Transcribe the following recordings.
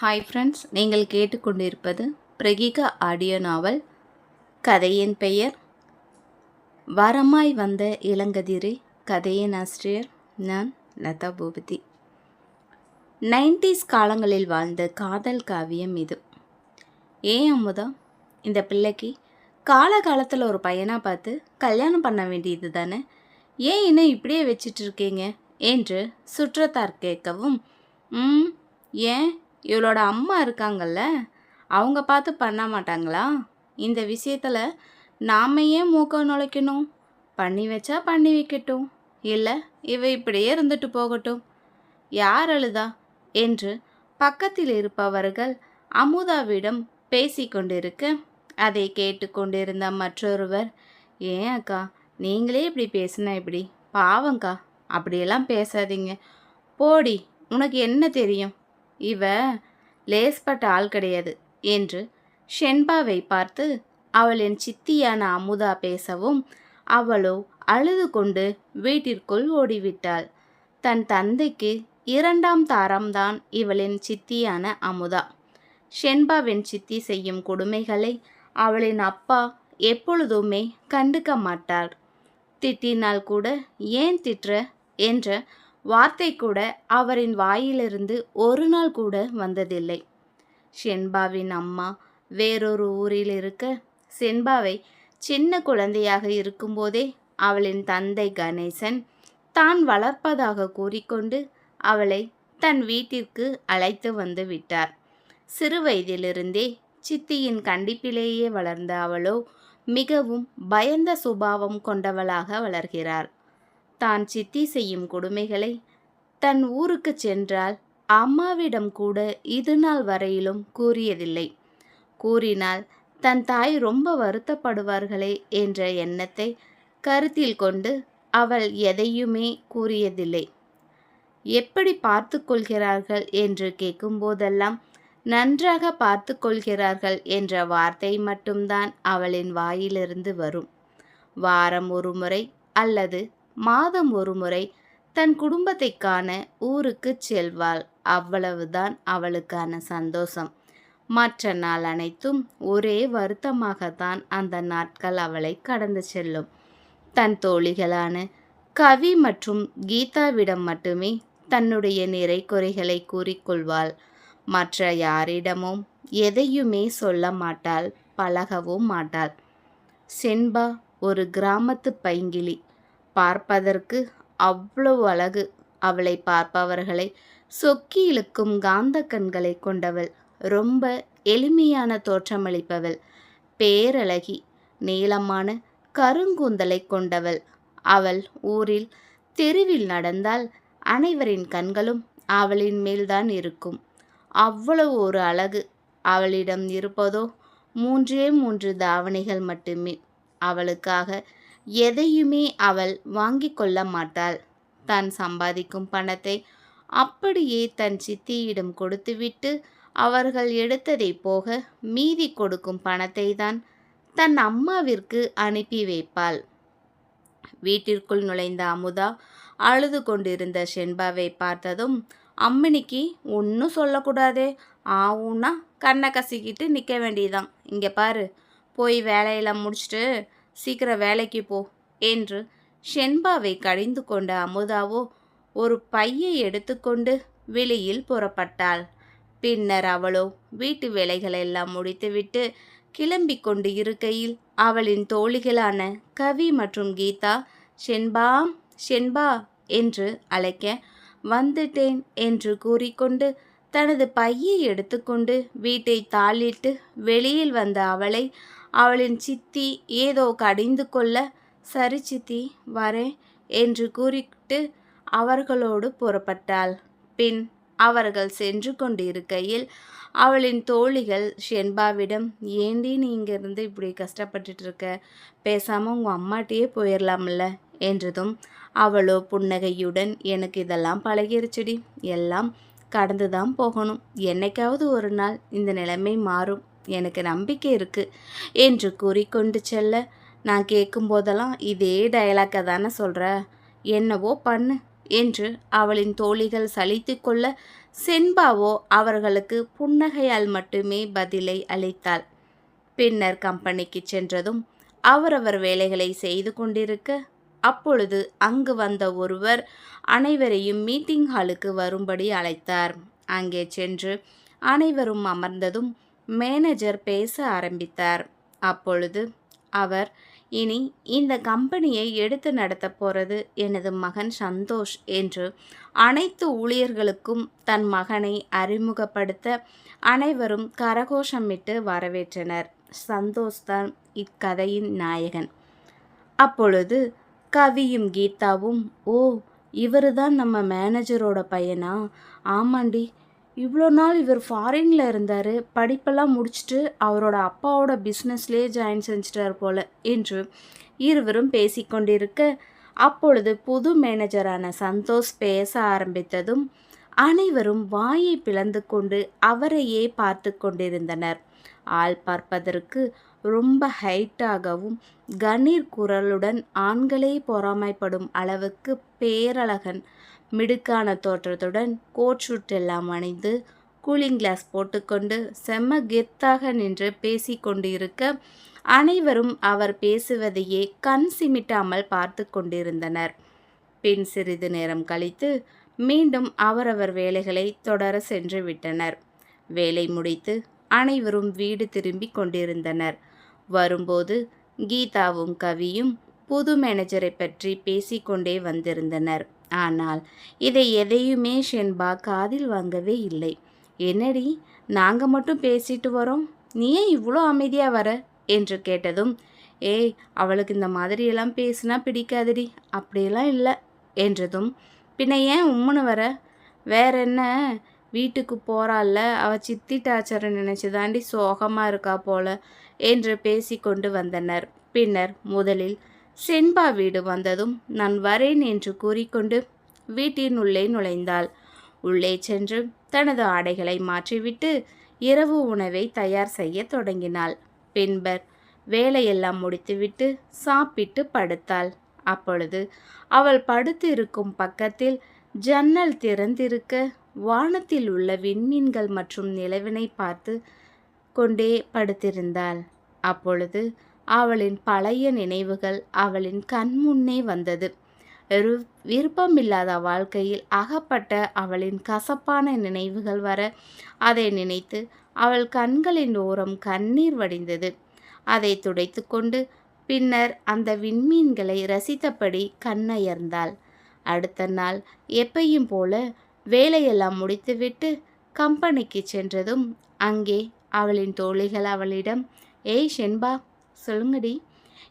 Hi friends நீங்கள் கேட்டுக்கொண்டிருப்பது பிரகிகா audio நாவல். கதையின் பெயர் வரமாய் வந்த இளங்கதிரை கதையின் ஆசிரியர் நான் லதா பூபதி. நைன்டிஸ் காலங்களில் வாழ்ந்த காதல் காவியம் இது. ஏன் அமுதா? இந்த பிள்ளைக்கு காலகாலத்தில் ஒரு பையனாக பார்த்து கல்யாணம் பண்ண வேண்டியது தானே? ஏன் இன்னும் இப்படியே வச்சிட்ருக்கீங்க என்று சுற்றத்தார் கேட்கவும் ம் ஏன் இவளோட அம்மா இருக்காங்கல்ல அவங்க பார்த்து பண்ண மாட்டாங்களா? இந்த விஷயத்தில் நாம் ஏன் மூக்க நுழைக்கணும்? பண்ணி வச்சா பண்ணி வைக்கட்டும். இல்லை இவ இப்படியே இருந்துட்டு போகட்டும். யார் அழுதா? என்று பக்கத்தில் இருப்பவர்கள் அமுதாவிடம் பேசிக்கொண்டிருக்க அதை கேட்டுக்கொண்டிருந்த மற்றொருவர் ஏன் அக்கா நீங்களே இப்படி பேசுனா இப்படி பாவங்க்கா அப்படியெல்லாம் பேசாதீங்க. போடி உனக்கு என்ன தெரியும்? இவ லேஸ்பட்ட ஆள் கிடையாது என்று ஷென்பாவை பார்த்து அவளின் சித்தியான அமுதா பேசவும் அவளோ அழுது கொண்டு வீட்டிற்குள் ஓடிவிட்டாள். தன் தந்தைக்கு இரண்டாம் தாரம்தான் இவளின் சித்தியான அமுதா. ஷென்பாவின் சித்தி செய்யும் கொடுமைகளை அவளின் அப்பா எப்பொழுதுமே கண்டுக்க மாட்டார். திட்டினால் கூட ஏன் திட்டுற? என்ற வார்த்தை கூட அவரின் வாயிலிருந்து ஒரு நாள் கூட வந்ததில்லை. ஷென்பாவின் அம்மா வேறொரு ஊரில் இருக்க செண்பாவை சின்ன குழந்தையாக இருக்கும்போதே அவளின் தந்தை கணேசன் தான் வளர்ப்பதாக கூறிக்கொண்டு அவளை தன் வீட்டிற்கு அழைத்து வந்து விட்டார். சிறு வயதிலிருந்தே சித்தியின் கண்டிப்பிலேயே வளர்ந்த அவளோ மிகவும் பயந்த சுபாவம் கொண்டவளாக வளர்கிறார். தான் சித்தி செய்யும் கொடுமைகளை. தன் ஊருக்கு சென்றால் அம்மாவிடம் கூட இது நாள் வரையிலும் கூறியதில்லை. கூறினால் தன் தாய் ரொம்ப வருத்தப்படுவார்களே என்ற எண்ணத்தை கருத்தில் கொண்டு அவள் எதையுமே கூறியதில்லை. எப்படி பார்த்து கொள்கிறார்கள்? என்று கேட்கும்போதெல்லாம் நன்றாக பார்த்து கொள்கிறார்கள் என்ற வார்த்தை மட்டும்தான் அவளின் வாயிலிருந்து வரும். வாரம் ஒரு முறை அல்லது மாதம் ஒரு முறை தன் குடும்பத்தை காண ஊருக்கு செல்வாள். அவ்வளவுதான் அவளுக்கான சந்தோஷம். மற்ற நாள் அனைத்தும் ஒரே வருத்தமாகத்தான் அந்த நாட்கள் அவளை கடந்து செல்லும். தன் தோழிகளான கவி மற்றும் கீதாவிடம் மட்டுமே தன்னுடைய நிறை குறைகளை கூறிக்கொள்வாள் மற்ற யாரிடமும் எதையுமே சொல்ல மாட்டாள் பழகவும் மாட்டாள். செண்பா ஒரு கிராமத்து பைங்கிலி. பார்ப்பதற்கு அவ்வளவு அழகு அவளை பார்ப்பவர்களை சொக்கி இழுக்கும் காந்த கண்களை கொண்டவள். ரொம்ப எளிமையான தோற்றமளிப்பவள். பேரழகி நீளமான கருங்கூந்தலை கொண்டவள். அவள் ஊரில் தெருவில் நடந்தால் அனைவரின் கண்களும் அவளின் மேல்தான் இருக்கும். அவ்வளவு ஒரு அழகு அவளிடம் இருப்பதோ மூன்றே மூன்று தாவணைகள் மட்டுமே. அவளுக்காக எதையுமே அவள் வாங்கி கொள்ள மாட்டாள். தான் சம்பாதிக்கும் பணத்தை அப்படியே தன் சித்தியிடம் கொடுத்துவிட்டு அவர்கள் எடுத்ததை போக மீதி கொடுக்கும் பணத்தை தான் தன் அம்மாவிற்கு அனுப்பி வைப்பாள். வீட்டிற்குள் நுழைந்த அமுதா அழுது கொண்டிருந்த ஷென்பாவை பார்த்ததும் அம்மனிக்கு ஒன்றும் சொல்லக்கூடாதே. ஆவுன்னா கண்ணை கசிக்கிட்டு நிற்க வேண்டியதான் இங்கே பாரு போய் வேலையெல்லாம் முடிச்சுட்டு சீக்கிரம் வேலைக்கு போ என்று ஷென்பாவை கடிந்து கொண்ட அமுதாவோ ஒரு பையை எடுத்துக்கொண்டு வெளியில் புறப்பட்டாள். பின்னர் அவளோ வீட்டு வேலைகளெல்லாம் முடித்துவிட்டு கிளம்பி கொண்டு இருக்கையில் அவளின் தோழிகளான கவி மற்றும் கீதா ஷென்பா ஷென்பா என்று அழைக்க வந்துட்டேன் என்று கூறிக்கொண்டு தனது பையை எடுத்துக்கொண்டு வீட்டை தாளிட்டு வெளியில் வந்த அவளை அவளின் சித்தி ஏதோ கடிந்து கொள்ள சரி சித்தி வரேன் என்று கூறிட்டு அவர்களோடு புறப்பட்டாள். பின் அவர்கள் சென்று கொண்டிருக்கையில் அவளின் தோழிகள் ஷென்பாவிடம் ஏண்டி நீ இங்கேருந்து இப்படி கஷ்டப்பட்டுட்டு இருக்க பேசாமல் உங்கள் அம்மாட்டியே போயிடலாம்ல என்றதும் அவளோ புன்னகையுடன் எனக்கு இதெல்லாம் பழகிருச்சுடி. எல்லாம் கடந்து தான் போகணும். என்னைக்காவது ஒரு நாள் இந்த நிலைமை மாறும் எனக்கு நம்பிக்கை இருக்குது என்று கூறிக்கொண்டு செல்ல. நான் கேட்கும்போதெல்லாம் இதே டயலாக்கை தானே சொல்கிற என்னவோ பண்ணு என்று அவளின் தோழிகள் சலித்து கொள்ள சென்பாவோ அவர்களுக்கு புன்னகையால் மட்டுமே பதிலை அளித்தாள். பின்னர் கம்பெனிக்கு சென்றதும் அவரவர் வேலைகளை செய்து கொண்டிருக்க அப்பொழுது அங்கு வந்த ஒருவர் அனைவரையும் மீட்டிங் ஹாலுக்கு வரும்படி அழைத்தார். அங்கே சென்று அனைவரும் அமர்ந்ததும் மேனேஜர் பேச ஆரம்பித்தார். அப்பொழுது அவர் இனி இந்த கம்பெனியை எடுத்து நடத்த போகிறது எனது மகன் சந்தோஷ் என்று அனைத்து ஊழியர்களுக்கும் தன் மகனை அறிமுகப்படுத்த அனைவரும் கரகோஷமிட்டு வரவேற்றனர். சந்தோஷ் தான் இக்கதையின் நாயகன். அப்பொழுது கவியும் கீதாவும் ஓ இவரு தான் நம்ம மேனேஜரோட பையனா? ஆமாண்டி இவ்வளோ நாள் இவர் ஃபாரினில் இருந்தார். படிப்பெல்லாம் முடிச்சுட்டு அவரோட அப்பாவோட பிஸ்னஸ்லேயே ஜாயின் செஞ்சிட்டார் போல என்று இருவரும் பேசிக்கொண்டிருக்க அப்பொழுது புது மேனேஜரான சந்தோஷ் பேச ஆரம்பித்ததும் அனைவரும் வாயை பிளந்து கொண்டு அவரையே பார்த்து கொண்டிருந்தனர். ஆள் பார்ப்பதற்கு ரொம்ப ஹைட்டாகவும் கணீர் குரலுடன் ஆண்களே பொறாமைப்படும் அளவுக்கு பேரழகன் மிடுக்கான தோற்றத்துடன் கோட் ஷூட் எல்லாம் அணிந்து கூலிங் கிளாஸ் போட்டுக்கொண்டு செம்ம கெத்தாக நின்று பேசி கொண்டிருக்க அனைவரும் அவர் பேசுவதையே கண் சிமிட்டாமல் பார்த்து கொண்டிருந்தனர். பின் சிறிது நேரம் கழித்து மீண்டும் அவரவர் வேலைகளை தொடர சென்று விட்டனர். வேலை முடித்து அனைவரும் வீடு திரும்பி கொண்டிருந்தனர். வரும்போது கீதாவும் கவியும் புது மேனேஜரை பற்றி பேசிக்கொண்டே வந்திருந்தனர். ஆனால் இதை எதையுமே ஷென்பா காதில் வாங்கவே இல்லை. என்னடி நாங்கள் மட்டும் பேசிட்டு வரோம்? நீ ஏன் இவ்வளோ அமைதியாக வர? என்று கேட்டதும் ஏய் அவளுக்கு இந்த மாதிரியெல்லாம் பேசுனா பிடிக்காதடி அப்படியெல்லாம் இல்லை என்றதும் பின்ன ஏன் உம்முன்னு வர? வேற என்ன? வீட்டுக்கு போகிறாள்ல அவள் சித்தி டாச்சரை நினச்சி தாண்டி சோகமாக இருக்கா போல என்று பேசிக்கொண்டு வந்தனர். பின்னர் முதலில் செண்பா வீடு வந்ததும் நான் வரேன் என்று கூறிக்கொண்டு வீட்டின் உள்ளே நுழைந்தாள். உள்ளே சென்று தனது ஆடைகளை மாற்றிவிட்டு இரவு உணவை தயார் செய்ய தொடங்கினாள். பின்பர் வேலையெல்லாம் முடித்துவிட்டு சாப்பிட்டு படுத்தாள். அப்பொழுது அவள் படுத்து இருக்கும் பக்கத்தில் ஜன்னல் திறந்திருக்க வானத்தில் உள்ள விண்மீன்கள் மற்றும் நிலவினை பார்த்து கொண்டே படுத்திருந்தாள். அப்பொழுது அவளின் பழைய நினைவுகள் அவளின் கண்முன்னே வந்தது. விருப்பமில்லாத வாழ்க்கையில் அகப்பட்ட அவளின் கசப்பான நினைவுகள் வர அதை நினைத்து அவள் கண்களின் ஓரம் கண்ணீர் வடிந்தது. அதை துடைத்து கொண்டு பின்னர் அந்த விண்மீன்களை ரசித்தபடி கண்ணயர்ந்தாள். அடுத்த நாள் எப்பையும் போல வேலையெல்லாம் முடித்துவிட்டு கம்பெனிக்கு சென்றதும் அங்கே அவளின் தோழிகள் அவளிடம் ஏய் ஷென்பா சொல்லுங்கடி.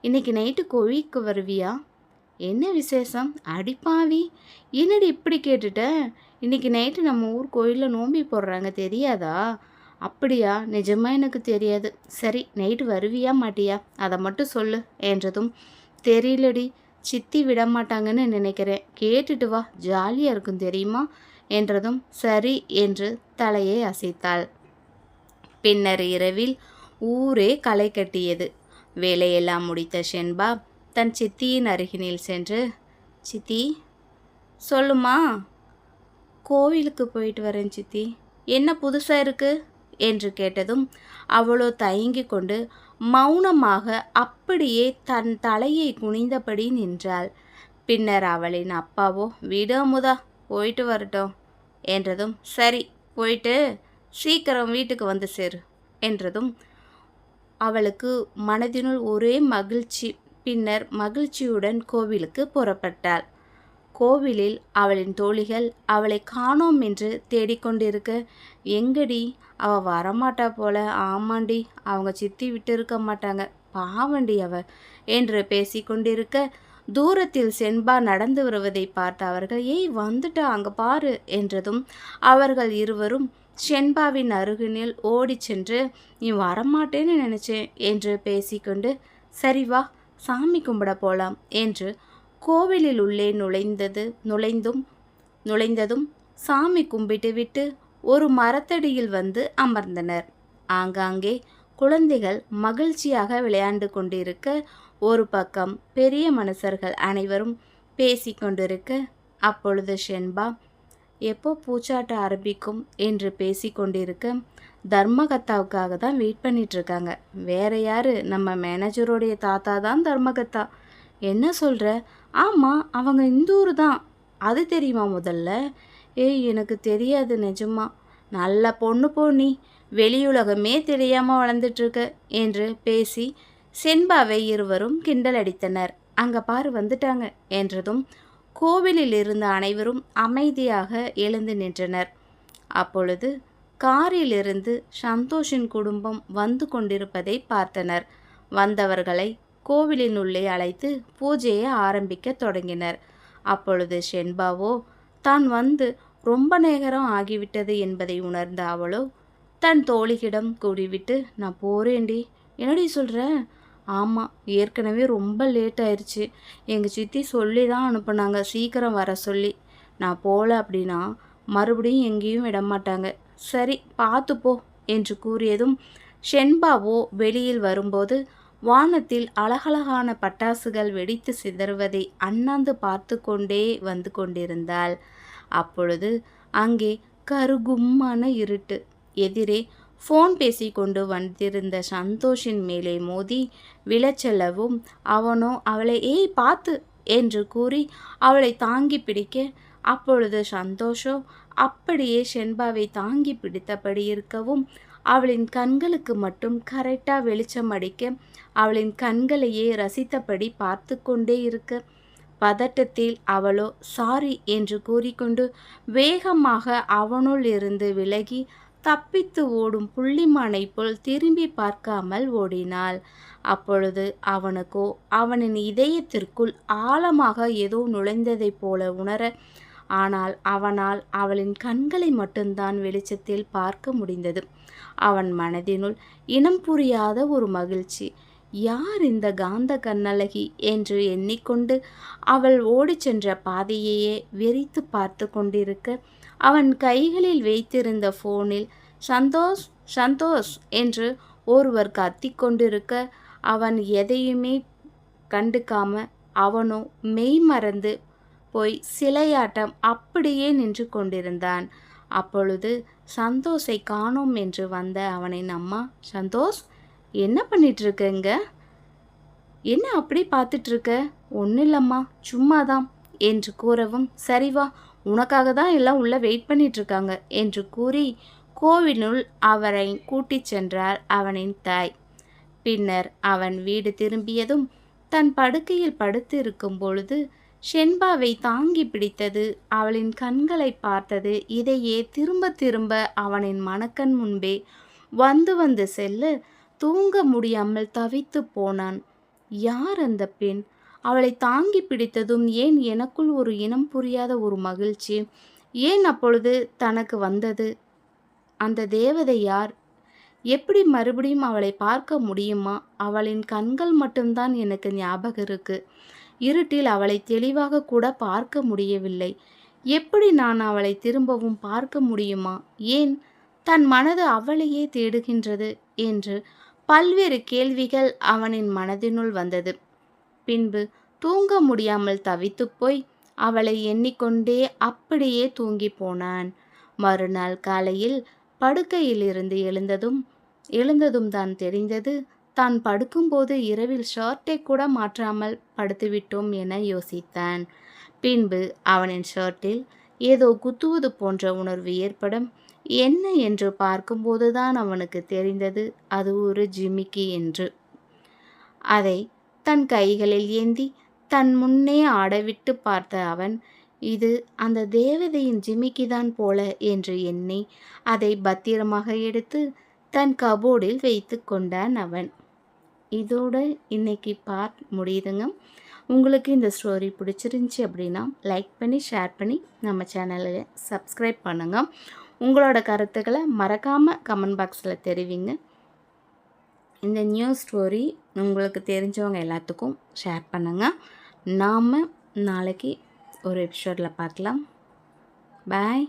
இன்னைக்கு நைட்டு கோழிக்கு வருவியா? என்ன விசேஷம்? அடிப்பாவி. என்னடி இப்படி கேட்டுட்ட? இன்னைக்கு நைட்டு நம்ம ஊர் கோயிலில் நோம்பி போடுறாங்க தெரியாதா? அப்படியா? நிஜமாக எனக்கு தெரியாது. சரி நைட்டு வருவியா மாட்டியா? அதை மட்டும் சொல்லு என்றதும். தெரியலடி. சித்தி விட மாட்டாங்கன்னு நினைக்கிறேன். கேட்டுட்டு வா ஜாலியாக இருக்கும் தெரியுமா? என்றதும் சரி என்று தலையை அசைத்தாள். பின்னர் இரவில் ஊரே களை கட்டியது. வேலையெல்லாம் முடித்த ஷென்பா தன் சித்தியின் அருகினில் சென்று சித்தி சொல்லுமா? கோவிலுக்கு போயிட்டு வரேன் சித்தி. என்ன புதுசாக இருக்குது என்று கேட்டதும் அவளோ தயங்கி கொண்டு மௌனமாக அப்படியே தன் தலையை குனிந்தபடி நின்றாள். பின்னர் அவளின் அப்பாவோ விடாமுதா போயிட்டு வரட்டும் என்றதும் சரி போயிட்டு சீக்கிரம் வீட்டுக்கு வந்து சேரு என்றதும் அவளுக்கு மனதினுள் ஒரே மகிழ்ச்சி. பின்னர் மகிழ்ச்சியுடன் கோவிலுக்கு புறப்பட்டாள். கோவிலில் அவளின் தோழிகள் அவளை காணோம் என்று தேடிக்கொண்டிருக்க எங்கடி? அவ வரமாட்டா போல. ஆமாண்டி அவங்க சித்தி விட்டு இருக்க மாட்டாங்க. பாவண்டி அவ என்று பேசிக்கொண்டிருக்க தூரத்தில் சென்பா நடந்து வருவதை பார்த்த அவர்கள் ஏய் வந்துட்டா அங்க பாரு என்றதும் அவர்கள் இருவரும் செண்பாவின் அருகினில் ஓடிச் சென்று நீ வரமாட்டேன்னு நினைச்சேன் என்று பேசிக்கொண்டு சரி வா சாமி கும்பிட போலாம் என்று கோவிலில் உள்ளே நுழைந்தது நுழைந்தும் நுழைந்ததும் சாமி கும்பிட்டு விட்டு ஒரு மரத்தடியில் வந்து அமர்ந்தனர். ஆங்காங்கே குழந்தைகள் மகிழ்ச்சியாக விளையாண்டு கொண்டிருக்க ஒரு பக்கம் பெரிய மனுஷர்கள் அனைவரும் பேசிக்கொண்டிருக்க அப்பொழுது ஷென்பா எப்போ பூச்சாட்ட ஆரம்பிக்கும் என்று பேசிக்கொண்டிருக்க தர்மகத்தாவுக்காக தான் வெயிட் பண்ணிட்டு இருக்காங்க. வேற யாரு? நம்ம மேனேஜருடைய தாத்தா தான் தர்மகத்தா என்ன சொல்கிற ஆமாம் அவங்க இந்த ஊர் தான். அது தெரியுமா முதல்ல? ஏய் எனக்கு தெரியாது நிஜமா. நல்ல பொண்ணு போ நீ. வெளியுலகமே தெரியாமல் வளர்ந்துட்டுருக்க என்று பேசி செண்பாவை இருவரும் கிண்டல் அடித்தனர். அங்கே பாரு வந்துட்டாங்க என்றதும் கோவிலில் இருந்த அனைவரும் அமைதியாக எழுந்து நின்றனர். அப்பொழுது காரிலிருந்து சந்தோஷின் குடும்பம் வந்து கொண்டிருப்பதை பார்த்தனர். வந்தவர்களை கோவிலின் உள்ளே அழைத்து பூஜையை ஆரம்பிக்க தொடங்கினர். அப்பொழுது ஷென்பாவோ தான் வந்து ரொம்ப நேரம் ஆகிவிட்டது என்பதை உணர்ந்த அவளோ தன் தோழிகிடம் கூடிவிட்டு நான் போகிறேன்டி என்னடி சொல்கிறேன் ஆமாம் ஏற்கனவே ரொம்ப லேட் ஆயிடுச்சு எங்கள் சித்தி சொல்லி தான் அனுப்புனாங்க சீக்கிரம் வர சொல்லி. நான் போகல அப்படின்னா மறுபடியும் எங்கேயும் விட மாட்டாங்க. சரி பார்த்துப்போ என்று கூறியதும் ஷென்பாவோ வெளியில் வரும்போது வானத்தில் அழகழகான பட்டாசுகள் வெடித்து சிதறுவதை அண்ணாந்து பார்த்து கொண்டே வந்து கொண்டிருந்தாள். அப்பொழுது அங்கே கருகும்மான இருட்டு. எதிரே ஃபோன் பேசிக்கொண்டு வந்திருந்த சந்தோஷின் மேலே மோதி விழச்செல்லவும் அவனோ அவளை ஏய் பார்த்து என்று கூறி அவளை தாங்கி பிடிக்க அப்பொழுது சந்தோஷோ அப்படியே ஷென்பாவை தாங்கி பிடித்தபடி இருக்கவும் அவளின் கண்களுக்கு மட்டும் கரெக்டாக வெளிச்சம் அடிக்க அவளின் கண்களையே ரசித்தபடி பார்த்து கொண்டே இருக்க பதட்டத்தில் அவளோ சாரி என்று கூறிக்கொண்டு வேகமாக அவனுள் இருந்து விலகி தப்பித்து ஓடும் புள்ளிமானை போல் திரும்பி பார்க்காமல் ஓடினாள். அப்பொழுது அவனுக்கோ அவனின் இதயத்திற்குள் ஆழமாக ஏதோ நுழைந்ததைப் போல உணர ஆனால் அவனால் அவளின் கண்களை மட்டும்தான் வெளிச்சத்தில் பார்க்க முடிந்தது. அவன் மனதினுள் இனம் புரியாத ஒரு மகிழ்ச்சி. யார் இந்த காந்த கண்ணழகி? என்று எண்ணிக்கொண்டு அவள் ஓடிச் சென்ற பாதையையே வெறித்து பார்த்து கொண்டிருக்க அவன் கைகளில் வைத்திருந்த ஃபோனில் சந்தோஷ் சந்தோஷ் என்று ஒருவர் கத்திக்கொண்டிருக்க அவன் எதையுமே கண்டுக்காம அவனோ மெய் மறந்து போய் சிலையாட்டம் அப்படியே நின்று கொண்டிருந்தான். அப்பொழுது சந்தோஷை காணோம் என்று வந்த அவனின் அம்மா சந்தோஷ் என்ன பண்ணிகிட்ருக்கங்க என்ன அப்படி பார்த்துட்ருக்க ஒன்றும் இல்லைம்மா சும்மாதான் என்று கூறவும் சரிவா உனக்காக தான் எல்லாம் உள்ளே வெயிட் பண்ணிகிட்ருக்காங்க என்று கூறி கோவிலுள் அவரை கூட்டிச் சென்றார் அவனின் தாய். பின்னர் அவன் வீடு திரும்பியதும் தன் படுக்கையில் படுத்து இருக்கும் பொழுது ஷென்பாவை தாங்கி பிடித்தது அவளின் கண்களை பார்த்தது. இதையே திரும்ப திரும்ப அவனின் மனக்கண் முன்பே வந்து வந்து செல்ல தூங்க முடியாமல் தவித்து போனான். யார் அந்த பெண்? அவளை தாங்கி பிடித்ததும் ஏன் எனக்குள் ஒரு இனம் புரியாத ஒரு மகிழ்ச்சி? ஏன் அப்பொழுது தனக்கு வந்தது? அந்த தேவதை யார்? எப்படி மறுபடியும் அவளை பார்க்க முடியுமா? அவளின் கண்கள் மட்டும்தான் எனக்கு ஞாபகம் இருக்கு. இருட்டில் அவளை தெளிவாக கூட பார்க்க முடியவில்லை. எப்படி நான் அவளை திரும்பவும் பார்க்க முடியுமா? ஏன்? தன் மனது அவளையே தேடுகின்றது என்று பல்வேறு கேள்விகள் அவனின் மனதினுள் வந்தது. பின்பு தூங்க முடியாமல் தவித்து போய் அவளை எண்ணிக்கொண்டே அப்படியே தூங்கி போனான். மறுநாள் காலையில் படுக்கையிலிருந்து எழுந்ததும் எழுந்ததும் தான் தெரிந்தது தான் படுக்கும்போது இரவில் ஷர்ட்டை கூட மாற்றாமல் படுத்துவிட்டோம் என யோசித்தான். பின்பு அவனின் ஷர்ட்டில் ஏதோ குத்துவது போன்ற உணர்வு ஏற்படும். என்ன என்று பார்க்கும்போதுதான் அவனுக்கு தெரிந்தது அது ஒரு ஜிமிக்கி என்று. அதை தன் கைகளில் ஏந்தி தன் முன்னே ஆடவிட்டு பார்த்த அவன் இது அந்த தேவதையின் ஜிமிக்கிதான் போல என்று எண்ணி அதை பத்திரமாக எடுத்து தன் கபோர்டில் வைத்து கொண்டான் அவன். இதோட இன்னைக்கு பார்ட் முடியுதுங்க. உங்களுக்கு இந்த ஸ்டோரி பிடிச்சிருந்துச்சி அப்படின்னா லைக் பண்ணி ஷேர் பண்ணி நம்ம சேனலில் சப்ஸ்கிரைப் பண்ணுங்கள் உங்களோட கருத்துக்களை மறக்காமல் கமெண்ட் பாக்ஸில் தெரிவிங்க. இந்த நியூ ஸ்டோரி உங்களுக்கு தெரிஞ்சவங்க எல்லாத்துக்கும் ஷேர் பண்ணுங்கள் நாம் நாளைக்கு ஒரு எபிசோடில் பார்க்கலாம். பாய்.